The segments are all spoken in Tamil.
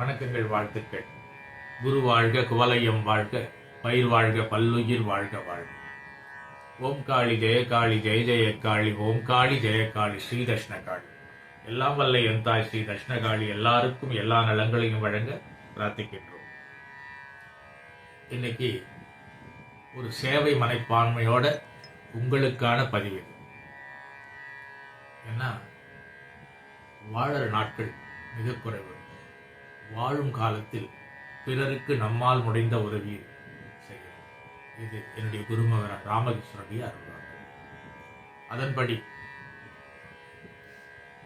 வணக்கங்கள் வாழ்த்துக்கள். குரு வாழ்க குவலயம் வாழ்க பயிர் வாழ்க பல்லுயிர் வாழ்க வாழ்க. ஓம் காளி ஜெயகாளி ஜெய ஜெய காளி ஓம் காளி ஜெயகாளி ஸ்ரீ தஷ்ணகாளி எல்லாம் வல்ல என் தாய் ஸ்ரீ தஷ்ணகாளி எல்லாருக்கும் எல்லா நலங்களையும் வழங்க பிரார்த்திக்கின்றோம். இன்னைக்கு ஒரு சேவை மனப்பான்மையோட உங்களுக்கான பதிவு ஏன்னா வாழற நாட்கள் மிக குறைவு. வாழும் காலத்தில் பிறருக்கு நம்மால் முடிந்த உதவி செய்யும் இது என்னுடைய குருமகன் ராமகிருஷ்ணனுடைய அருள்வாக்கு அதன்படி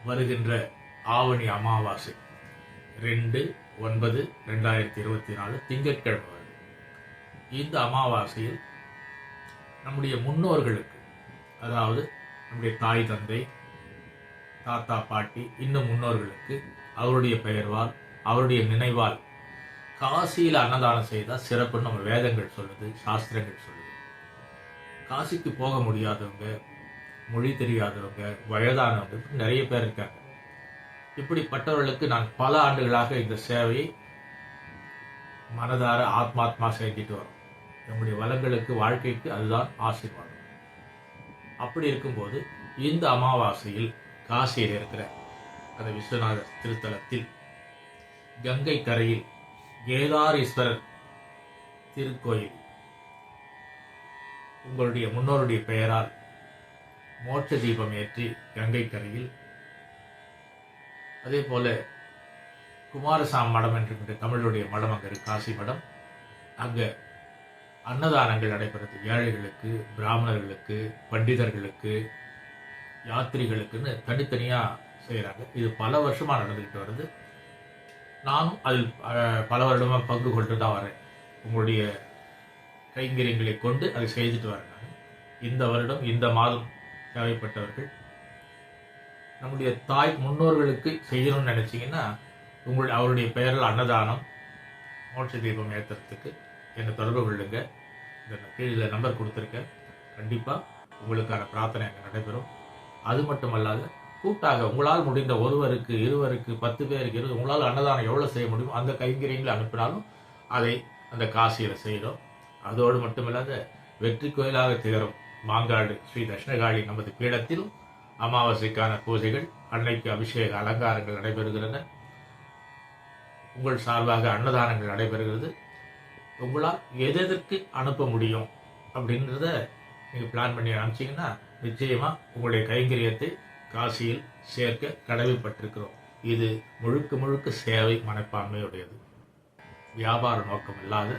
வருகின்ற ஆவணி அமாவாசை ரெண்டு ஒன்பது ரெண்டாயிரத்தி இருபத்தி நாலு திங்கட்கிழமை இந்த அமாவாசையில் நம்முடைய முன்னோர்களுக்கு அதாவது நம்முடைய தாய் தந்தை தாத்தா பாட்டி இன்னும் முன்னோர்களுக்கு அவருடைய பெயர்வால் அவருடைய நினைவால் காசியில் அன்னதானம் செய்தால் சிறப்புன்னு நம்ம வேதங்கள் சொல்லுது சாஸ்திரங்கள் சொல்லுது. காசிக்கு போக முடியாதவங்க மொழி தெரியாதவங்க வயதானவங்க நிறைய பேர் இருக்காங்க. இப்படிப்பட்டவர்களுக்கு நான் பல ஆண்டுகளாக இந்த சேவையை மனதார ஆத்மாத்மா செஞ்சுட்டு வரோம். நம்முடைய வளங்களுக்கு வாழ்க்கைக்கு அதுதான் ஆசீர்வாதம். அப்படி இருக்கும்போது இந்த அமாவாசையில் காசியில் இருக்கிற அந்த விஸ்வநாதர் திருத்தலத்தில் கங்கை கரையில் கேதாரீஸ்வரர் திருக்கோயில். உங்களுடைய முன்னோருடைய பெயரால் மோட்ச தீபம் ஏற்றி கங்கை கரையில் அதே போல குமாரசாமி மடம் என்று தமிழுடைய மடம் அங்கே இருக்கு காசி மடம். அங்கே அன்னதானங்கள் நடைபெறுது. ஏழைகளுக்கு பிராமணர்களுக்கு பண்டிதர்களுக்கு யாத்திரிகளுக்குன்னு தனித்தனியாக செய்கிறாங்க இது பல வருஷமாக நடந்துக்கிட்டு வருது. நானும் அதில் பல வருடமாக பங்கு கொண்டு தான் வரேன். உங்களுடைய கைங்கரியங்களை கொண்டு அதை செய்துட்டு வரேன் நான். இந்த வருடம் இந்த மாதம் தேவைப்பட்டவர்கள் நம்முடைய தாய் முன்னோர்களுக்கு செய்யணும்னு நினச்சிங்கன்னா உங்களுடைய அவருடைய பெயரில் அன்னதானம் மோட்ச தீபம் ஏற்றுறதுக்கு என்னை தொடர்பு கொள்ளுங்க. இந்த கீழே நம்பர் கொடுத்துருக்கேன். கண்டிப்பாக உங்களுக்கான பிரார்த்தனை அங்கே நடைபெறும். அது மட்டுமல்லாது கூட்டாக உங்களால் முடிந்த ஒருவருக்கு இருவருக்கு பத்து பேருக்கு இருபது உங்களால் அன்னதானம் எவ்வளோ செய்ய முடியுமோ அந்த கைங்கரியங்களை அனுப்பினாலும் அதை அந்த காசியில் செய்கிறோம் அதோடு மட்டுமில்லாத வெற்றி கோயிலாக திகழும் மாங்காடு ஸ்ரீ தட்சிணகாளி நமது பீடத்தில் அமாவாசைக்கான பூஜைகள் அன்னைக்கு அபிஷேக அலங்காரங்கள் நடைபெறுகின்றன. உங்கள் சார்பாக அன்னதானங்கள் நடைபெறுகிறது. உங்களால் எதெதற்கு அனுப்ப முடியும் அப்படின்றத நீங்கள் பிளான் பண்ணி அனுப்பிச்சிங்கன்னா நிச்சயமாக உங்களுடைய கைங்கரியத்தை காசியில் சேர்க்க கடமைப்பட்டிருக்கிறோம். இது முழுக்க முழுக்க சேவை மனப்பான்மையுடையது. வியாபார நோக்கம் இல்லாத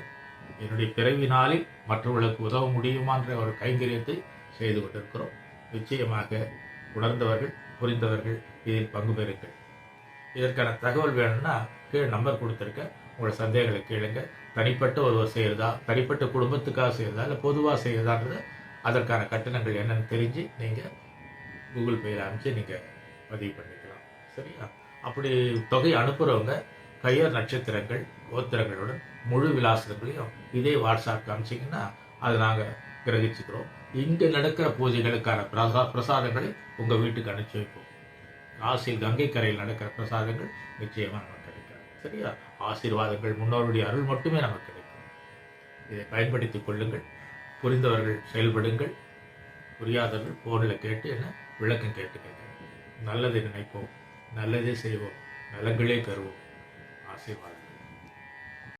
என்னுடைய பிறவினாலில் மற்றவர்களுக்கு உதவ முடியுமான்ற ஒரு கைங்கரியத்தை செய்து கொண்டிருக்கிறோம். நிச்சயமாக உணர்ந்தவர்கள் புரிந்தவர்கள் இதில் பங்கு பெறுங்கள். இதற்கான தகவல் வேணும்னா கீழே நம்பர் கொடுத்துருக்கேன் உங்களோட சந்தேகங்களை கேளுங்க. தனிப்பட்ட ஒருவர் செய்கிறதா தனிப்பட்ட குடும்பத்துக்காக செய்கிறதா இல்லை பொதுவாக செய்கிறதான்றது அதற்கான கட்டணங்கள் என்னென்னு தெரிஞ்சு நீங்கள் கூகுள் பேயில் அனுப்பிச்சு நீங்கள் பதிவு பண்ணிக்கலாம். சரியா? அப்படி தொகை அனுப்புகிறவங்க பெயர் நட்சத்திரங்கள் கோத்திரங்களுடன் முழு விலாசங்களையும் இதே வாட்ஸ்அப் அனுப்பிச்சிங்கன்னா அதை நாங்கள் கிரகிச்சுக்கிறோம். இங்கே நடக்கிற பூஜைகளுக்கான பிரசா பிரசாதங்களை உங்கள் வீட்டுக்கு அனுப்பிச்சி வைப்போம். காசில் கங்கை கரையில் நடக்கிற பிரசாதங்கள் நிச்சயமாக நமக்கு கிடைக்கும். சரியா? ஆசீர்வாதங்கள் முன்னோருடைய அருள் மட்டுமே நமக்கு கிடைக்கும். இதை பயன்படுத்திக் கொள்ளுங்கள். புரிந்தவர்கள் செயல்படுங்கள். புரியாதவர்கள் ஃபோனில் கேட்டு என்ன? விளக்கம் கேட்டுக்கங்க. நல்லதை நினைப்போம் நல்லதே செய்வோம் நலங்களே பெறுவோம் ஆசைவாதம்